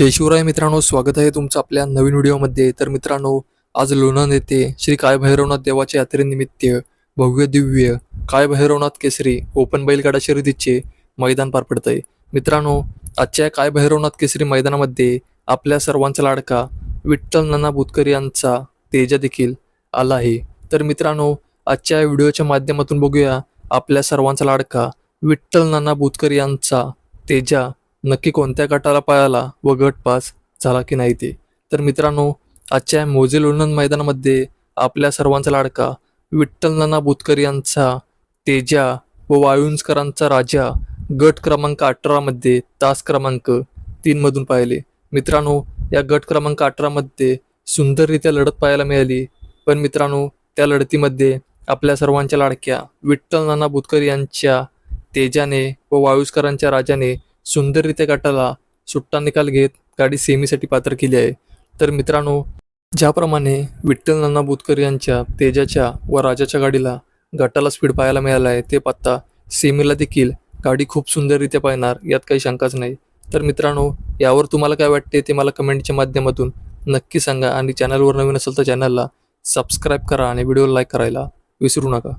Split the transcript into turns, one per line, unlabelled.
जय शिवराय मित्रांनो स्वागत आहे तुमचं आपल्या नवीन व्हिडिओमध्ये. तर मित्रांनो आज लोणंद येथे श्री काय भैरवनाथ देवाच्या यात्रेनिमित्त भव्य दिव्य काय भैरवनाथ केसरी ओपन बैलगाडा शर्यतीचे मैदान पार पडत आहे मित्रांनो आजच्या काय भैरवनाथ केसरी मैदानामध्ये आपल्या सर्वांचा लाडका विठ्ठल नाना बुतकर यांचा तेजा देखील आला आहे. तर मित्रांनो आजच्या व्हिडिओच्या माध्यमातून बघूया आपल्या सर्वांचा लाडका विठ्ठल नाना बुतकर यांचा तेजा नक्की कोणत्या गटाला पळाला व गट पास झाला की नाही ते. तर मित्रांनो आजच्या मोजे लोणंद मैदानामध्ये आपल्या सर्वांचा लाडका विठ्ठल नाना बुतकर यांचा तेजा व वाळुंजकरांचा राजा गट क्रमांक अठरामध्ये तास क्रमांक तीनमधून पाहिले. मित्रांनो या गट क्रमांक अठरामध्ये सुंदररित्या लढत पाहायला मिळाली. पण मित्रांनो त्या लढतीमध्ये आपल्या सर्वांच्या लाडक्या विठ्ठल नाना बुतकर यांच्या तेजाने व वायुस्करांच्या राजाने सुंदररित्या गटाला सुट्टा निकाल घेत गाडी सेमीसाठी पात्र केली आहे. तर मित्रांनो ज्याप्रमाणे विठ्ठल नाना बुतकर यांच्या तेजाच्या व राजाच्या गाडीला गटाला स्पीड पाहायला मिळाला आहे ते पत्ता सेमीला देखील गाडी खूप सुंदररित्या पाहणार यात काही शंकाच नाही. तर मित्रांनो यावर तुम्हाला काय वाटते ते मला कमेंटच्या माध्यमातून नक्की सांगा आणि चॅनलवर नवीन असेल तर चॅनलला सबस्क्राईब करा आणि व्हिडिओ लाईक करायला विसरू नका.